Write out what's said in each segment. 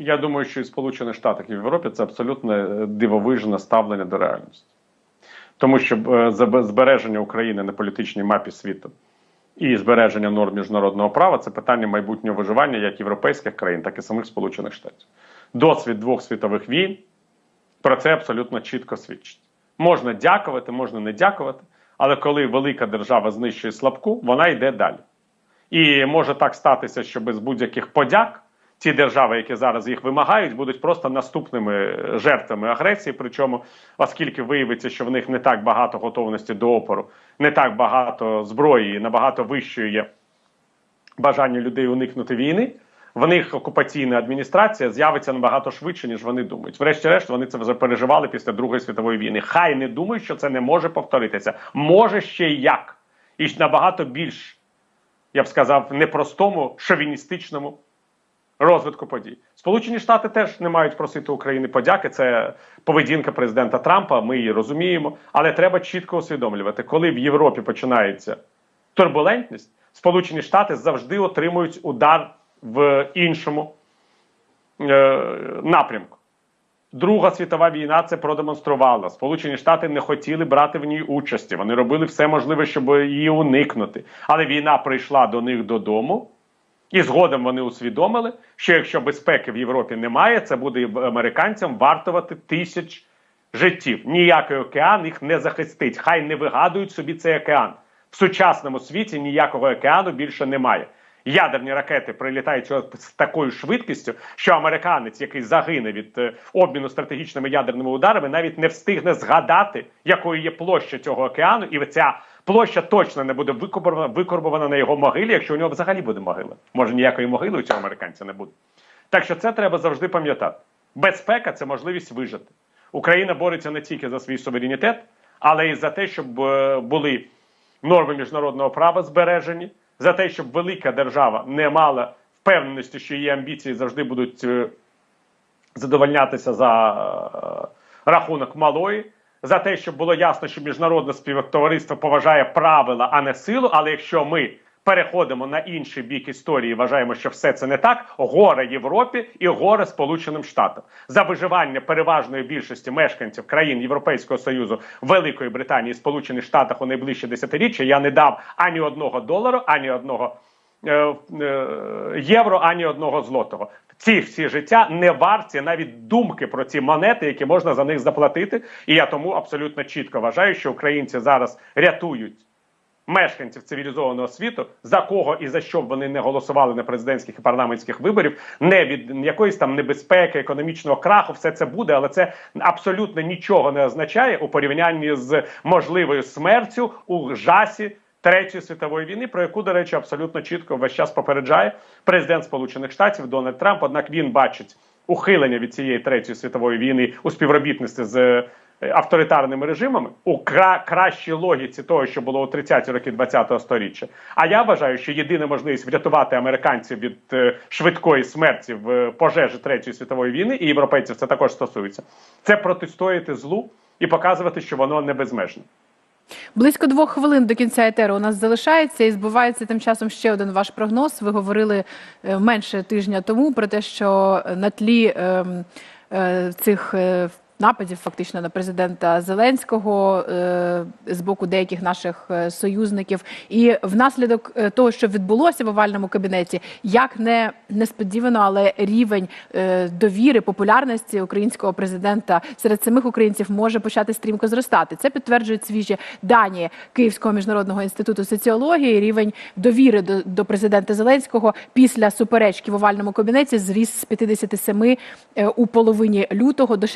Я думаю, що і Сполучених Штатах і в Європі це абсолютно е, дивовижне ставлення до реальності. Тому що е, збереження України на політичній мапі світу і збереження норм міжнародного права це питання майбутнього виживання як європейських країн, так і самих Сполучених Штатів. Досвід двох світових війн про це абсолютно чітко свідчить. Можна дякувати, можна не дякувати, але коли велика держава знищує слабку, вона йде далі. І може так статися, що без будь-яких подяк ті держави, які зараз їх вимагають, будуть просто наступними жертвами агресії. Причому, оскільки виявиться, що в них не так багато готовності до опору, не так багато зброї, набагато вищою є бажання людей уникнути війни. В них окупаційна адміністрація з'явиться набагато швидше, ніж вони думають. Врешті-решт, вони це вже переживали після Другої світової війни. Хай не думають, що це не може повторитися. Може ще й як. І набагато більш, я б сказав, непростому, шовіністичному розвитку подій. Сполучені Штати теж не мають просити України подяки. Це поведінка президента Трампа. Ми її розуміємо, але треба чітко усвідомлювати, коли в Європі починається турбулентність, Сполучені Штати завжди отримують удар в іншому е, напрямку. Друга світова війна це продемонструвала. Сполучені Штати не хотіли брати в ній участі. Вони робили все можливе, щоб її уникнути. Але війна прийшла до них додому, і згодом вони усвідомили, що якщо безпеки в Європі немає, це буде американцям вартувати тисяч життів. Ніякий океан їх не захистить. Хай не вигадують собі цей океан. В сучасному світі ніякого океану більше немає. Ядерні ракети прилітають з такою швидкістю, що американець, який загине від е, обміну стратегічними ядерними ударами, навіть не встигне згадати, якою є площа цього океану, і ця площа точно не буде викорбована, викорбована на його могилі, якщо у нього взагалі буде могила. Може ніякої могили у цього американця не буде. Так що це треба завжди пам'ятати. Безпека це можливість вижити. Україна бореться не тільки за свій суверенітет, але й за те, щоб е, були норми міжнародного права збережені, за те, щоб велика держава не мала впевненості, що її амбіції завжди будуть е, задовольнятися за е, рахунок малої. За те, щоб було ясно, що міжнародне співтовариство поважає правила, а не силу. Але якщо ми переходимо на інший бік історії, вважаємо, що все це не так, горе Європі і горе Сполученим Штатам за виживання переважної більшості мешканців країн Європейського союзу, Великої Британії і Сполучених Штатах у найближчі десятиріччя я не дав ані одного долару, ані одного е, е, євро, ані одного злотого. Ці всі життя не варті навіть думки про ці монети, які можна за них заплатити. І я тому абсолютно чітко вважаю, що українці зараз рятують мешканців цивілізованого світу, за кого і за що б вони не голосували на президентських і парламентських виборів, не від якоїсь там небезпеки, економічного краху, все це буде, але це абсолютно нічого не означає у порівнянні з можливою смертю у жасі. Третьої світової війни, про яку, до речі, абсолютно чітко весь час попереджає президент Сполучених Штатів Дональд Трамп. Однак він бачить ухилення від цієї третьої світової війни у співробітництві з е, авторитарними режимами у кра кращій логіці того, що було у 30-ті роки 20-го сторіччя. А я вважаю, що єдина можливість врятувати американців від е, швидкої смерті в е, пожежі третьої світової війни, і європейців це також стосується. Це протистояти злу і показувати, що воно не безмежне. Близько двох хвилин до кінця етеру у нас залишається і збувається тим часом ще один ваш прогноз. Ви говорили е, менше тижня тому про те, що на тлі е, е, цих е, нападів, фактично на президента Зеленського е, з боку деяких наших е, союзників, і внаслідок е, того, що відбулося в овальному кабінеті, як не несподівано, але рівень довіри, популярності українського президента серед самих українців може почати стрімко зростати. Це підтверджують свіжі дані Київського міжнародного інституту соціології. Рівень довіри до, до президента Зеленського після суперечки в овальному кабінеті зріс з 57 е, у половині лютого до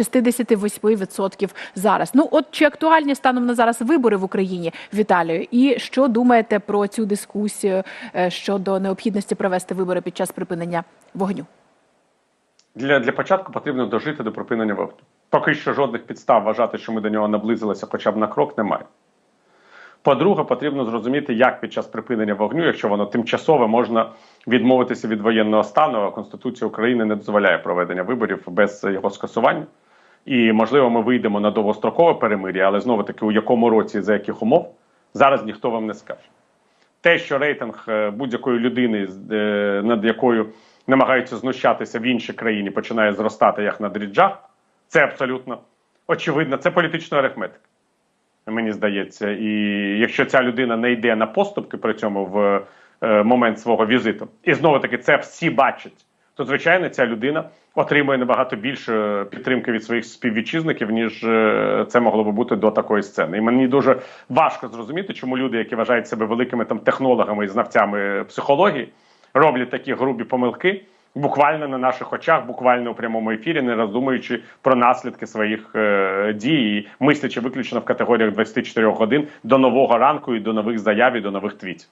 68% зараз. Ну от чи актуальні станом на зараз вибори в Україні, Віталію? І що думаєте про цю дискусію е, щодо необхідності провести вибори під час припинення вогню? Для, для початку потрібно дожити до припинення вогню. Поки що жодних підстав вважати, що ми до нього наблизилися хоча б на крок, немає. По-друге, потрібно зрозуміти, як під час припинення вогню, якщо воно тимчасове, можна відмовитися від воєнного стану. А Конституція України не дозволяє проведення виборів без його скасування. І, можливо, ми вийдемо на довгострокове перемир'я, але знову таки, у якому році за яких умов, зараз ніхто вам не скаже. Те, що рейтинг е, будь-якої людини, е, над якою намагаються знущатися в іншій країні, починає зростати як на дріджах. Це абсолютно очевидно. Це політична арифметика. Мені здається, і якщо ця людина не йде на поступки при цьому в е, момент свого візиту, і знову таки це всі бачать, то звичайно ця людина отримує набагато більше підтримки від своїх співвітчизників, ніж е, це могло би бути до такої сцени. І мені дуже важко зрозуміти, чому люди, які вважають себе великими там технологами і знавцями психології, роблять такі грубі помилки. Буквально на наших очах, буквально у прямому ефірі, не роздумуючи про наслідки своїх е, дій, мислячи виключно в категоріях 24 годин до нового ранку і до нових заяв і до нових твітів.